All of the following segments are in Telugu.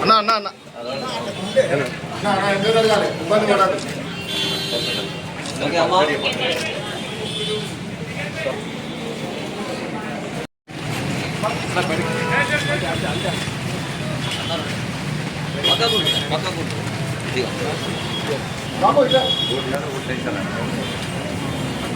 అన్న అన్న అన్న ఇబ్బంది పడాలి పక్కకు పక్కకు బాబు ఇట్లా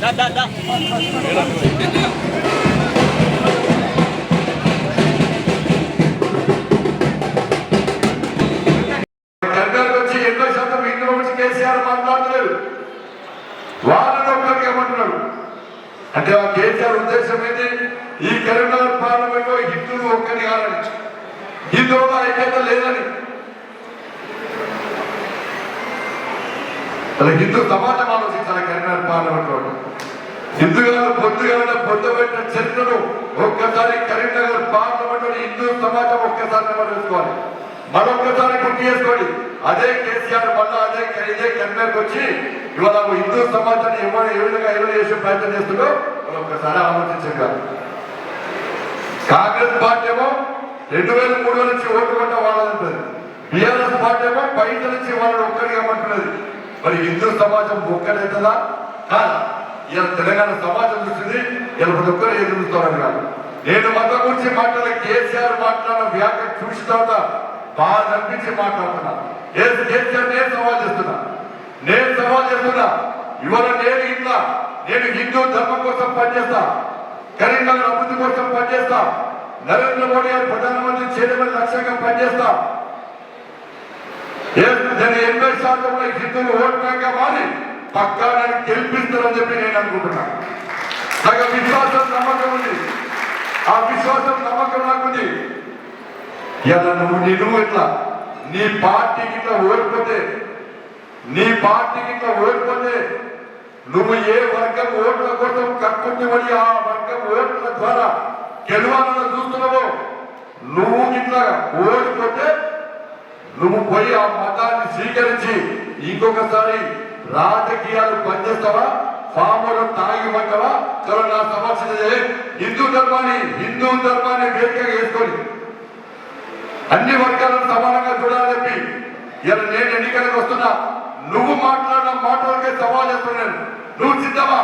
Da, da, da. అంటే ఆ కేసీఆర్ ఉద్దేశం ఏంటి? ఈ కరీంనగర్ పార్లమెంట్లో హిందువులు ఒక్కరి కాదని. హిందువుల ఐక్యత లేదని. అలా హిందూ సమాజం ఆలోచించాలి కరీంనగర్ పార్లమెంట్లో హిందువుల పొద్దుగాల పొద్దు పెట్టిన చరిత్రను ఒక్కసారి కరీంనగర్ పార్లమెంట్లో హిందూ సమాజం ఒక్కసారి చేసుకోవాలి మరొక్కసారి గుర్తు చేసుకోండి. అదే కేసీఆర్ మళ్ళా అదే ఇదే కరీంనగర్కి వచ్చి ఇవాళ హిందూ సమాజాన్ని ఎవరు ఏ విధంగా ఎవరు చేసే ప్రయత్నం చేస్తుందో మనం ఒక్కసారి ఆలోచించారు కాంగ్రెస్ పార్టీ ఏమో రెండు వేల మూడు నుంచి ఓటు కొట్ట వాళ్ళంటది బీఆర్ఎస్ పార్టీ ఏమో బయట నుంచి వాళ్ళని ఒక్కడిగా అంటున్నది మరి హిందూ సమాజం ఒక్కడైతుందా? కాదు? ఇలా తెలంగాణ సమాజం చూసింది ఇలా ప్రతి ఒక్కరు ఎదుగుతారని కాదు. నేను మతం గురించి మాట్లాడే కేసీఆర్ మాట్లాడిన వ్యాఖ్య చూసిన తర్వాత బాగా అనిపించి మాట్లాడుతున్నా. ఏ కేసీఆర్ నేను సవాల్ చేస్తున్నా. నేను సవాల్ చేస్తున్నా ఇవాళ నేను ఇట్లా నేను హిందూ ధర్మం కోసం పనిచేస్తా కరీంనగర్ అభివృద్ధి కోసం పనిచేస్తా నరేంద్ర మోడీ గారు ప్రధానమంత్రి చేయడం లక్ష్యంగా పనిచేస్తా నేను ఎనభై శాతం హిందువులు ఓటు బ్యాంక్గా మారి పక్కా నన్ను గెలిపిస్తారని చెప్పి నేను అనుకుంటున్నా. నాకు విశ్వాసం నమ్మకం ఉంది. ఆ విశ్వాసం నమ్మకం నాకుంది. ఇలా నువ్వు నీ ఇట్లా నీ పార్టీకి ఇట్లా ఓడిపోతే నీ పార్టీకి ఇట్లా ఓడిపోతే నువ్వు ఏ వర్గం ఓట్ల కోసం కక్కుర్తిపడి ఆ వర్గం ఓట్ల ద్వారా గెలవాలని చూస్తున్నావో నువ్వు ఇట్లా ఓడిపోతే నువ్వు పోయి ఆ మతాన్ని స్వీకరించి ఇంకొకసారి రాజకీయాలు పనిచేస్తావా పాములు తాగి పట్టవా చలో నా సమస్య హిందూ ధర్మాన్ని హిందూ ధర్మాన్ని వేదికగా వేసుకొని అన్ని వర్గాలను సమానంగా చూడాలని చెప్పి ఇలా నేను ఎన్నికలకు వస్తున్నా. నువ్వు మాట్లాడిన మాటలకే సవాల్ చేస్తున్నాను నువ్వు సిద్ధమా?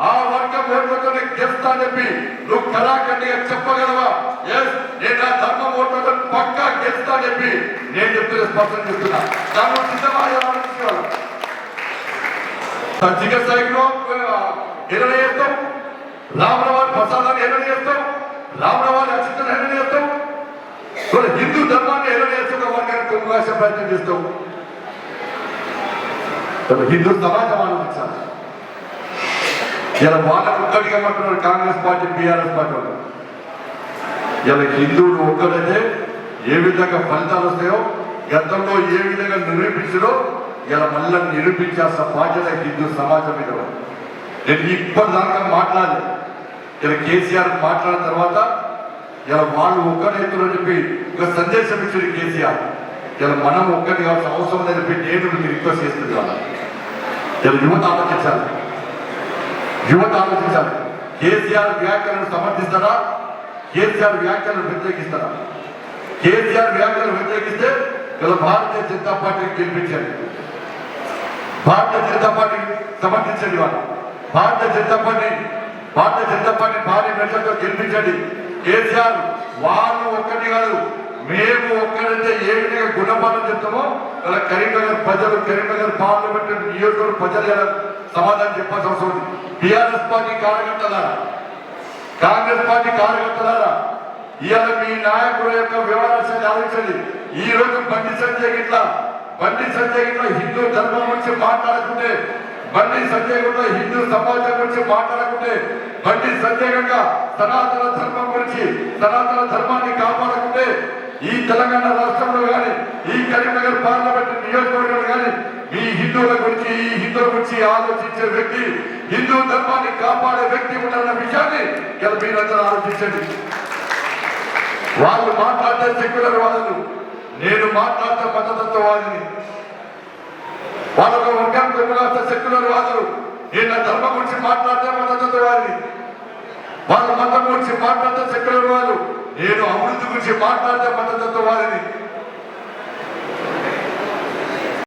ఆ వర్గం ఓట్లతో గెలుస్తా అని చెప్పి నువ్వు కళాఖండిగా చెప్పగలవా? ఎస్ నేను నా ధర్మం ఓట్లతో పక్కా గెలుస్తా చెప్పి నేను చెప్తున్న స్పష్టం చెప్తున్నా. దాని సిద్ధమా అని సైకిలో ఎర్రని చేస్తాం రామరావు ప్రసాదాన్ని ఎర్రని చేస్తాం రామరావు అచితను ఎర్రని చేస్తాం హిందూ ధర్మాన్ని ఎలా నేర్చుకున్న వర్గాన్ని కొనుగోసే ప్రయత్నం చేస్తాం. హిందూ సమాజం ఆలోచించాలి ఇలా వాళ్ళని ఒక్కటిగా అంటున్నారు కాంగ్రెస్ పార్టీ బీఆర్ఎస్ పార్టీ ఇలా హిందువులు ఒక్కడైతే ఏ విధంగా ఫలితాలు వస్తాయో గతంలో ఏ విధంగా నిరూపించడో ఇలా మళ్ళీ నిరూపించాల్సిన బాధ్యత హిందూ సమాజం మీద నేను ఇప్పటిదాకా మాట్లాడలేదు ఇలా కేసీఆర్ మాట్లాడిన తర్వాత ఇలా వాళ్ళు ఒక్కడైతున్నారు చెప్పి ఒక సందేశం ఇచ్చింది కేసీఆర్. ఇలా మనం ఒక్కటి కావాల్సిన అవసరం లేదని చెప్పి నేను మీకు రిక్వెస్ట్ చేస్తుంది వాళ్ళ ఇలా యువత ఆలోచించాలి. యువత ఆలోచించాలి కేసీఆర్ వ్యాఖ్యలను సమర్థిస్తారా కేసీఆర్ వ్యాఖ్యలను వ్యతిరేకిస్తారా కేసీఆర్ వ్యాఖ్యలను వ్యతిరేకిస్తే ఇలా భారతీయ జనతా పార్టీని గెలిపించండి. భారతీయ జనతా పార్టీ సమర్థించండి వాళ్ళు భారతీయ జనతా పార్టీ భారతీయ జనతా పార్టీ భారీ మెట్లతో గెలిపించండి. కేసీఆర్ వాళ్ళు ఒక్కటి కాదు మేము ఒక్కడైతే ఏ విధంగా గుణపాఠం చెప్తామో అలా కరీంనగర్ ప్రజలు కరీంనగర్ పార్లమెంట్ నియోజకవర్గ ప్రజలు ఎలా సమాధానం చెప్పాల్సిన అవసరం ఉంది. పార్టీ కార్యకర్తలారా కాంగ్రెస్ పార్టీ కార్యకర్తలారా ఇవాళ మీ నాయకుల యొక్క వివరాశాన్ని ఆలోచించండి. ఈ రోజు బండి సంజయ్ గిట్లా బండి సంజయ్ గిట్లా హిందూ ధర్మం గురించి మాట్లాడుకుంటే బండి సంజయ్ కూడా హిందూ సమాజం గురించి మాట్లాడకుంటే బండి సంజయ్ గంగా సనాతన ధర్మం గురించి సనాతన ధర్మాన్ని కాపాడకుంటే ఈ తెలంగాణ రాష్ట్రంలో కానీ ఈ కరీంనగర్ పార్లమెంట్ నియోజకవర్గంలో కానీ హిందువుల గురించి హిందువుల గురించి ఆలోచించే వ్యక్తి హిందూ ధర్మాన్ని కాపాడే వ్యక్తి ఉన్నారన్న విషయాన్ని ఇలా మీరందరూ ఆలోచించండి. వాళ్ళు మాట్లాడే సెక్యులర్ వాళ్ళు నేను మాట్లాడితే మతతత్వవాదిని. వాళ్ళ వర్గానికి ఉపకాస్త సెక్యులర్ వాళ్ళు నేను నా ధర్మం గురించి మాట్లాడితే మతతత్వవాదిని. వాళ్ళ మతం గురించి మాట్లాడే సెక్యులర్ వాళ్ళు నేను అభివృద్ధి గురించి మాట్లాడితే మతతత్వవాదిని.